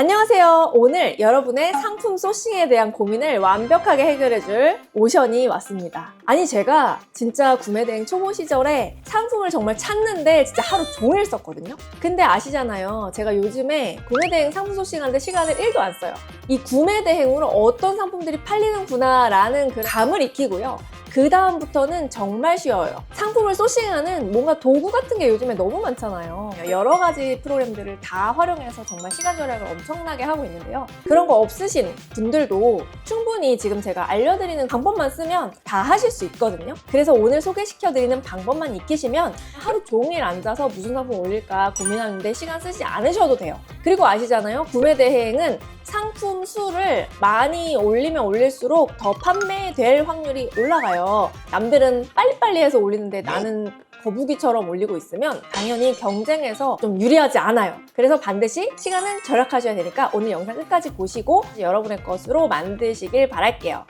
안녕하세요. 오늘 여러분의 상품 소싱에 대한 고민을 완벽하게 해결해줄 오션이 왔습니다. 아니, 제가 진짜 구매 대행 초보 시절에 상품을 정말 찾는데 진짜 하루 종일 썼거든요. 근데 아시잖아요. 제가 요즘에 구매 대행 상품 소싱하는데 시간을 1도 안 써요. 이 구매 대행으로 어떤 상품들이 팔리는구나라는 그 감을 익히고요. 그 다음부터는 정말 쉬워요. 상품을 소싱하는 뭔가 도구 같은 게 요즘에 너무 많잖아요. 여러 가지 프로그램들을 다 활용해서 정말 시간 절약을 엄청나게 하고 있는데요. 그런 거 없으신 분들도 충분히 지금 제가 알려드리는 방법만 쓰면 다 하실 수 있거든요. 그래서 오늘 소개시켜드리는 방법만 익히시면 하루 종일 앉아서 무슨 상품 올릴까 고민하는데 시간 쓰지 않으셔도 돼요. 그리고 아시잖아요. 구매 대행은 상품 수를 많이 올리면 올릴수록 더 판매될 확률이 올라가요. 남들은 빨리빨리 해서 올리는데 나는 거북이처럼 올리고 있으면 당연히 경쟁에서 좀 유리하지 않아요. 그래서 반드시 시간은 절약하셔야 되니까 오늘 영상 끝까지 보시고 여러분의 것으로 만드시길 바랄게요.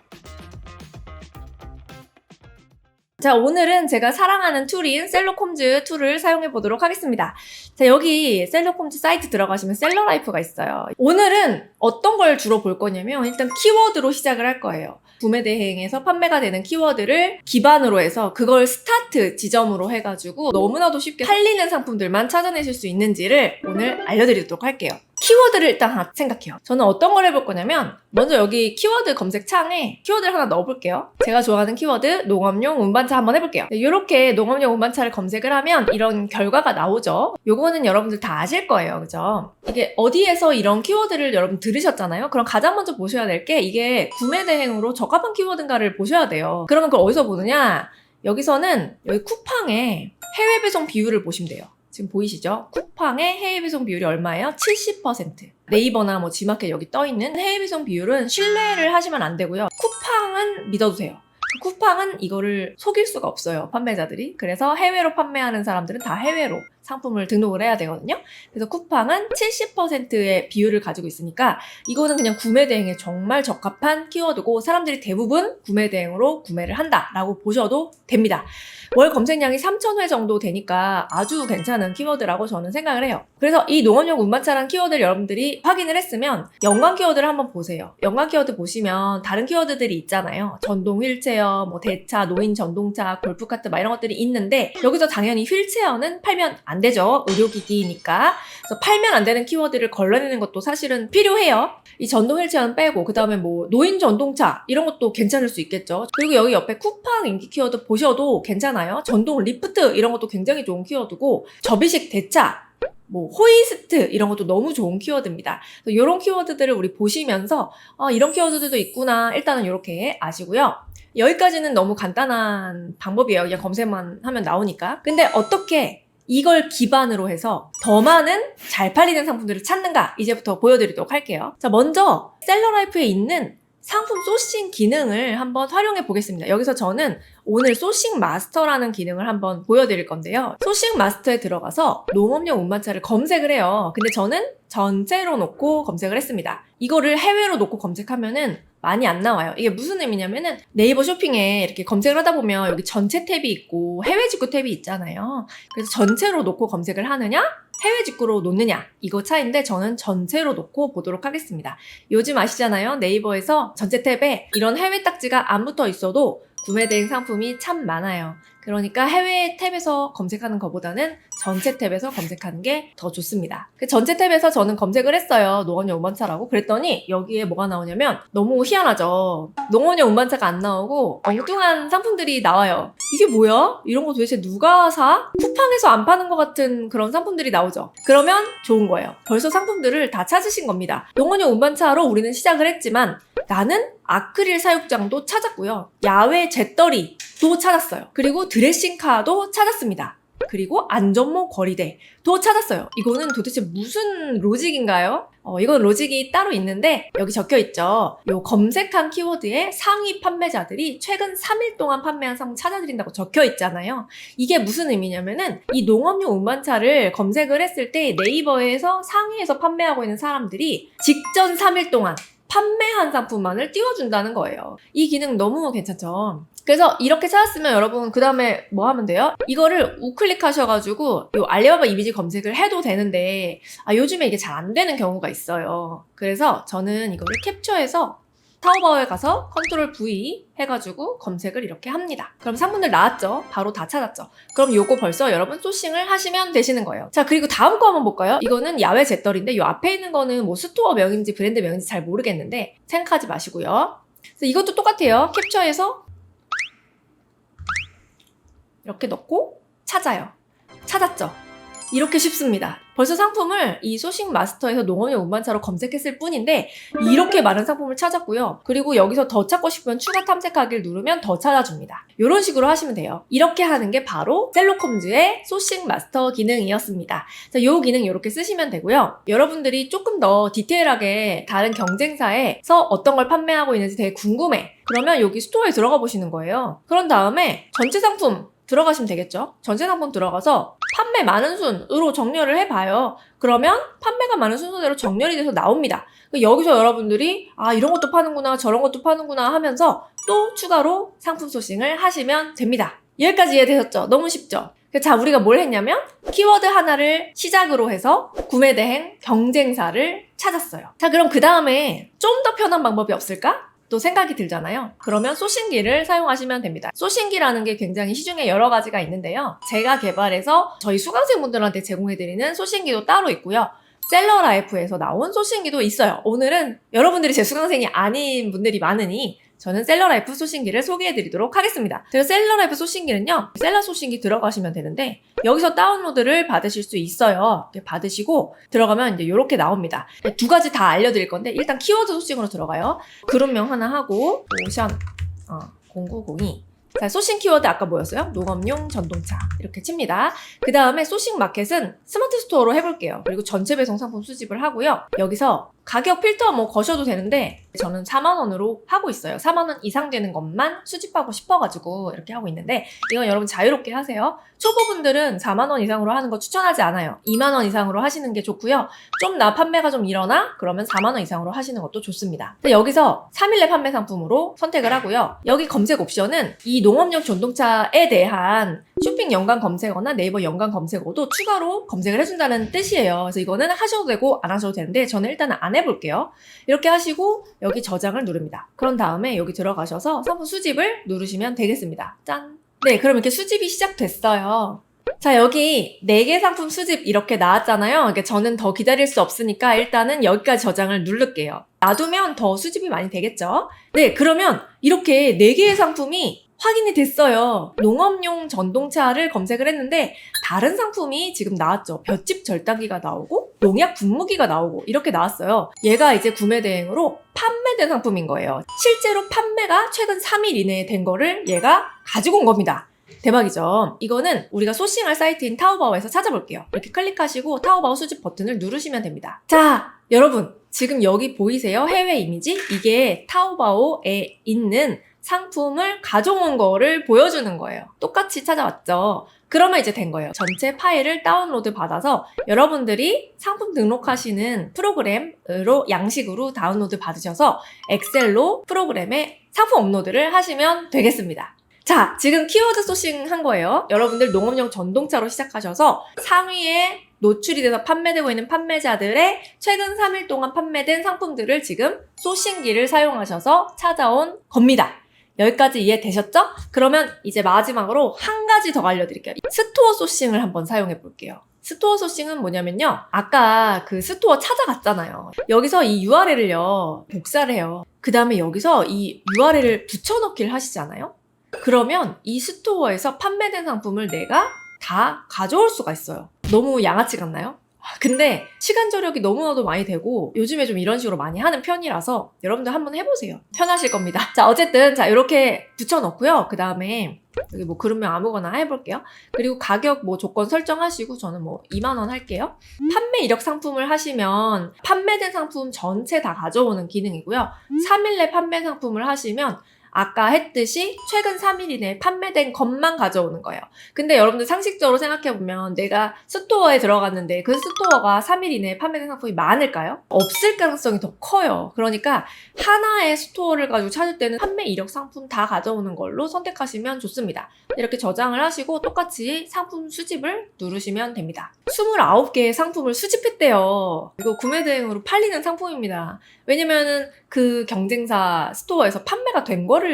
자, 오늘은 제가 사랑하는 툴인 셀러콤즈 툴을 사용해 보도록 하겠습니다. 자, 여기 셀러콤즈 사이트 들어가시면 셀러라이프가 있어요. 오늘은 어떤 걸 주로 볼 거냐면 일단 키워드로 시작을 할 거예요. 구매 대행에서 판매가 되는 키워드를 기반으로 해서 그걸 스타트 지점으로 해가지고 너무나도 쉽게 팔리는 상품들만 찾아내실 수 있는지를 오늘 알려드리도록 할게요. 키워드를 일단 하나 생각해요. 저는 어떤 걸 해볼 거냐면 먼저 여기 키워드 검색창에 키워드를 하나 넣어볼게요. 제가 좋아하는 키워드 농업용 운반차 한번 해볼게요. 이렇게 농업용 운반차를 검색을 하면 이런 결과가 나오죠. 요거는 여러분들 다 아실 거예요. 그죠? 이게 어디에서 이런 키워드를 여러분 들으셨잖아요. 그럼 가장 먼저 보셔야 될 게 이게 구매 대행으로 적합한 키워드인가를 보셔야 돼요. 그러면 그걸 어디서 보느냐? 여기서는 여기 쿠팡에 해외 배송 비율을 보시면 돼요. 지금 보이시죠? 쿠팡의 해외 배송 비율이 얼마예요? 70%. 네이버나 뭐 지마켓 여기 떠 있는 해외 배송 비율은 신뢰를 하시면 안 되고요. 쿠팡은 믿어도 돼요. 쿠팡은 이거를 속일 수가 없어요. 판매자들이. 그래서 해외로 판매하는 사람들은 다 해외로 상품을 등록을 해야 되거든요. 그래서 쿠팡은 70%의 비율을 가지고 있으니까 이거는 그냥 구매 대행에 정말 적합한 키워드고 사람들이 대부분 구매 대행으로 구매를 한다라고 보셔도 됩니다. 월 검색량이 3,000회 정도 되니까 아주 괜찮은 키워드라고 저는 생각을 해요. 그래서 이 농업용 운반차란 키워드를 여러분들이 확인을 했으면 연관 키워드를 한번 보세요. 연관 키워드 보시면 다른 키워드들이 있잖아요. 전동 휠체어, 뭐 대차, 노인 전동차, 골프카트 막 이런 것들이 있는데 여기서 당연히 휠체어는 팔면 안 되죠. 의료기기니까. 그래서 팔면 안 되는 키워드를 걸러내는 것도 사실은 필요해요. 이 전동 휠체어는 빼고 그 다음에 뭐 노인 전동차 이런 것도 괜찮을 수 있겠죠. 그리고 여기 옆에 쿠팡 인기 키워드 보셔도 괜찮아요. 전동 리프트 이런 것도 굉장히 좋은 키워드고 접이식 대차 뭐 호이스트 이런 것도 너무 좋은 키워드입니다. 이런 키워드들을 우리 보시면서 아, 이런 키워드들도 있구나 일단은 이렇게 아시고요. 여기까지는 너무 간단한 방법이에요. 그냥 검색만 하면 나오니까. 근데 어떻게 이걸 기반으로 해서 더 많은 잘 팔리는 상품들을 찾는가 이제부터 보여드리도록 할게요. 자 먼저 셀러라이프에 있는 상품 소싱 기능을 한번 활용해 보겠습니다. 여기서 저는 오늘 소싱 마스터라는 기능을 한번 보여드릴 건데요. 소싱 마스터에 들어가서 농업용 운반차를 검색을 해요. 근데 저는 전체로 놓고 검색을 했습니다. 이거를 해외로 놓고 검색하면은 많이 안 나와요. 이게 무슨 의미냐면은 네이버 쇼핑에 이렇게 검색을 하다 보면 여기 전체 탭이 있고 해외 직구 탭이 있잖아요. 그래서 전체로 놓고 검색을 하느냐? 해외 직구로 놓느냐 이거 차인데 저는 전체로 놓고 보도록 하겠습니다. 요즘 아시잖아요 네이버에서 전체 탭에 이런 해외 딱지가 안 붙어 있어도 구매 대행 상품이 참 많아요. 그러니까 해외 탭에서 검색하는 것보다는 전체 탭에서 검색하는 게 더 좋습니다. 그 전체 탭에서 저는 검색을 했어요. 농원용 운반차라고. 그랬더니 여기에 뭐가 나오냐면 너무 희한하죠. 농원용 운반차가 안 나오고 엉뚱한 상품들이 나와요. 이게 뭐야? 이런 거 도대체 누가 사? 쿠팡에서 안 파는 것 같은 그런 상품들이 나오죠. 그러면 좋은 거예요. 벌써 상품들을 다 찾으신 겁니다. 농원용 운반차로 우리는 시작을 했지만 나는 아크릴 사육장도 찾았고요. 야외 잿더리도 찾았어요. 그리고 드레싱카도 찾았습니다. 그리고 안전모 거리대도 찾았어요. 이거는 도대체 무슨 로직인가요? 어, 이건 로직이 따로 있는데 여기 적혀 있죠. 요 검색한 키워드의 상위 판매자들이 최근 3일 동안 판매한 상품 찾아드린다고 적혀 있잖아요. 이게 무슨 의미냐면은 이 농업용 운반차를 검색을 했을 때 네이버에서 상위에서 판매하고 있는 사람들이 직전 3일 동안 판매한 상품만을 띄워준다는 거예요. 이 기능 너무 괜찮죠? 그래서 이렇게 찾았으면 여러분 그 다음에 뭐 하면 돼요? 이거를 우클릭 하셔가지고 요 알리바바 이미지 검색을 해도 되는데 아, 요즘에 이게 잘 안 되는 경우가 있어요. 그래서 저는 이거를 캡처해서 타오바오에 가서 컨트롤 V 해가지고 검색을 이렇게 합니다. 그럼 상품들 나왔죠? 바로 다 찾았죠? 그럼 요거 벌써 여러분 소싱을 하시면 되시는 거예요. 자, 그리고 다음 거 한번 볼까요? 이거는 야외 잿더리인데 요 앞에 있는 거는 뭐 스토어 명인지 브랜드 명인지 잘 모르겠는데 생각하지 마시고요. 이것도 똑같아요. 캡처해서 이렇게 넣고 찾아요. 찾았죠? 이렇게 쉽습니다. 벌써 상품을 이 소싱 마스터에서 농업용 운반차로 검색했을 뿐인데 이렇게 많은 상품을 찾았고요. 그리고 여기서 더 찾고 싶으면 추가 탐색하기를 누르면 더 찾아줍니다. 이런 식으로 하시면 돼요. 이렇게 하는 게 바로 셀로콤즈의 소싱 마스터 기능이었습니다. 자, 요 기능 이렇게 쓰시면 되고요. 여러분들이 조금 더 디테일하게 다른 경쟁사에서 어떤 걸 판매하고 있는지 되게 궁금해. 그러면 여기 스토어에 들어가 보시는 거예요. 그런 다음에 전체 상품 들어가시면 되겠죠? 전체 상품 들어가서 판매 많은 순으로 정렬을 해봐요. 그러면 판매가 많은 순서대로 정렬이 돼서 나옵니다. 그 여기서 여러분들이 아 이런 것도 파는구나 저런 것도 파는구나 하면서 또 추가로 상품 소싱을 하시면 됩니다. 여기까지 이해되셨죠? 너무 쉽죠? 그자 우리가 뭘 했냐면 키워드 하나를 시작으로 해서 구매 대행 경쟁사를 찾았어요. 자 그럼 그 다음에 좀 더 편한 방법이 없을까? 또 생각이 들잖아요. 그러면 소싱기를 사용하시면 됩니다. 소싱기라는 게 굉장히 시중에 여러 가지가 있는데요. 제가 개발해서 저희 수강생분들한테 제공해드리는 소싱기도 따로 있고요. 셀러라이프에서 나온 소싱기도 있어요. 오늘은 여러분들이 제 수강생이 아닌 분들이 많으니 저는 셀러라이프 소싱기를 소개해드리도록 하겠습니다. 그래서 셀러라이프 소싱기는요, 셀러 소싱기 들어가시면 되는데, 여기서 다운로드를 받으실 수 있어요. 받으시고, 들어가면 이제 이렇게 나옵니다. 두 가지 다 알려드릴 건데, 일단 키워드 소싱으로 들어가요. 그룹명 하나 하고, 오션, 어, 0902. 자, 소싱 키워드 아까 뭐였어요? 농업용 전동차. 이렇게 칩니다. 그 다음에 소싱 마켓은 스마트 스토어로 해볼게요. 그리고 전체 배송 상품 수집을 하고요. 여기서 가격 필터 뭐 거셔도 되는데 저는 4만원으로 하고 있어요. 4만원 이상 되는 것만 수집하고 싶어가지고 이렇게 하고 있는데 이건 여러분 자유롭게 하세요. 초보분들은 4만원 이상으로 하는 거 추천하지 않아요. 2만원 이상으로 하시는 게 좋고요. 좀 나 판매가 좀 일어나? 그러면 4만원 이상으로 하시는 것도 좋습니다. 여기서 3일내 판매 상품으로 선택을 하고요. 여기 검색 옵션은 이 농업용 전동차에 대한 쇼핑 연관 검색어나 네이버 연관 검색어도 추가로 검색을 해준다는 뜻이에요. 그래서 이거는 하셔도 되고 안 하셔도 되는데 저는 일단은 안 해 볼게요. 이렇게 하시고 여기 저장을 누릅니다. 그런 다음에 여기 들어가셔서 상품 수집을 누르시면 되겠습니다. 짠! 네, 그럼 이렇게 수집이 시작됐어요. 자, 여기 4개 상품 수집 이렇게 나왔잖아요. 이게 저는 더 기다릴 수 없으니까 일단은 여기까지 저장을 누를게요. 놔두면 더 수집이 많이 되겠죠? 네, 그러면 이렇게 4개의 상품이 확인이 됐어요. 농업용 전동차를 검색을 했는데 다른 상품이 지금 나왔죠. 볏짚 절단기가 나오고 농약 분무기가 나오고 이렇게 나왔어요. 얘가 이제 구매 대행으로 판매된 상품인 거예요. 실제로 판매가 최근 3일 이내에 된 거를 얘가 가지고 온 겁니다. 대박이죠. 이거는 우리가 소싱할 사이트인 타오바오에서 찾아볼게요. 이렇게 클릭하시고 타오바오 수집 버튼을 누르시면 됩니다. 자, 여러분. 지금 여기 보이세요? 해외 이미지? 이게 타오바오에 있는 상품을 가져온 거를 보여주는 거예요. 똑같이 찾아왔죠. 그러면 이제 된 거예요. 전체 파일을 다운로드 받아서 여러분들이 상품 등록하시는 프로그램으로 양식으로 다운로드 받으셔서 엑셀로 프로그램에 상품 업로드를 하시면 되겠습니다. 자, 지금 키워드 소싱 한 거예요. 여러분들 농업용 전동차로 시작하셔서 상위에 노출이 돼서 판매되고 있는 판매자들의 최근 3일 동안 판매된 상품들을 지금 소싱기를 사용하셔서 찾아온 겁니다. 여기까지 이해되셨죠? 그러면 이제 마지막으로 한 가지 더 알려드릴게요. 스토어 소싱을 한번 사용해 볼게요. 스토어 소싱은 뭐냐면요. 아까 그 스토어 찾아갔잖아요. 여기서 이 URL을요, 복사를 해요. 그 다음에 여기서 이 URL을 붙여넣기를 하시잖아요? 그러면 이 스토어에서 판매된 상품을 내가 다 가져올 수가 있어요. 너무 양아치 같나요? 근데 시간 절약이 너무나도 많이 되고 요즘에 좀 이런 식으로 많이 하는 편이라서 여러분들 한번 해보세요. 편하실 겁니다. 자 어쨌든 자 이렇게 붙여놓고요. 그 다음에 여기 뭐 그룹명 아무거나 해볼게요. 그리고 가격 뭐 조건 설정하시고 저는 뭐 2만원 할게요. 판매 이력 상품을 하시면 판매된 상품 전체 다 가져오는 기능이고요. 3일 내 판매 상품을 하시면 아까 했듯이 최근 3일 이내에 판매된 것만 가져오는 거예요. 근데 여러분들 상식적으로 생각해보면 내가 스토어에 들어갔는데 그 스토어가 3일 이내에 판매된 상품이 많을까요? 없을 가능성이 더 커요. 그러니까 하나의 스토어를 가지고 찾을 때는 판매 이력 상품 다 가져오는 걸로 선택하시면 좋습니다. 이렇게 저장을 하시고 똑같이 상품 수집을 누르시면 됩니다. 29개의 상품을 수집했대요. 이거 구매 대행으로 팔리는 상품입니다. 왜냐면은 그 경쟁사 스토어에서 판매가 된 거를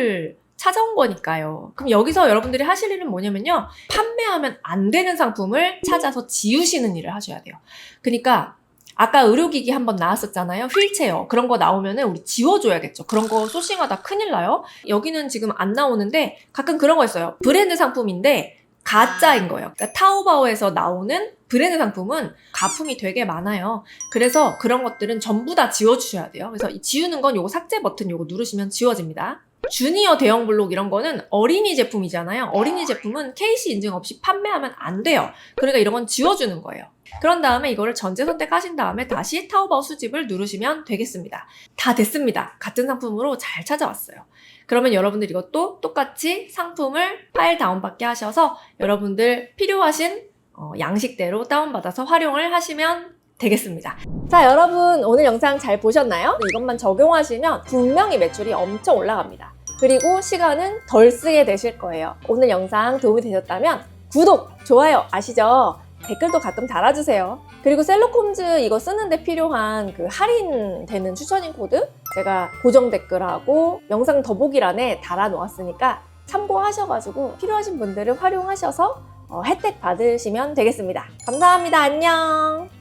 찾아온 거니까요. 그럼 여기서 여러분들이 하실 일은 뭐냐면요. 판매하면 안 되는 상품을 찾아서 지우시는 일을 하셔야 돼요. 그러니까 아까 의료기기 한번 나왔었잖아요. 휠체어. 그런 거 나오면은 우리 지워줘야겠죠. 그런 거 소싱하다 큰일 나요. 여기는 지금 안 나오는데 가끔 그런 거 있어요. 브랜드 상품인데 가짜인 거예요. 그러니까 타오바오에서 나오는 브랜드 상품은 가품이 되게 많아요. 그래서 그런 것들은 전부 다 지워주셔야 돼요. 그래서 이 지우는 건 요거 삭제 버튼 요거 누르시면 지워집니다. 주니어 대형 블록 이런 거는 어린이 제품이잖아요. 어린이 제품은 KC 인증 없이 판매하면 안 돼요. 그러니까 이런 건 지워주는 거예요. 그런 다음에 이거를 전체 선택하신 다음에 다시 타오바오 수집을 누르시면 되겠습니다. 다 됐습니다. 같은 상품으로 잘 찾아왔어요. 그러면 여러분들 이것도 똑같이 상품을 파일 다운받게 하셔서 여러분들 필요하신 어, 양식대로 다운받아서 활용을 하시면 되겠습니다. 자, 여러분 오늘 영상 잘 보셨나요? 이것만 적용하시면 분명히 매출이 엄청 올라갑니다. 그리고 시간은 덜 쓰게 되실 거예요. 오늘 영상 도움이 되셨다면 구독, 좋아요 아시죠? 댓글도 가끔 달아주세요. 그리고 셀로콤즈 이거 쓰는데 필요한 그 할인되는 추천인 코드 제가 고정 댓글하고 영상 더보기란에 달아 놓았으니까 참고하셔가지고 필요하신 분들은 활용하셔서 어, 혜택 받으시면 되겠습니다. 감사합니다. 안녕.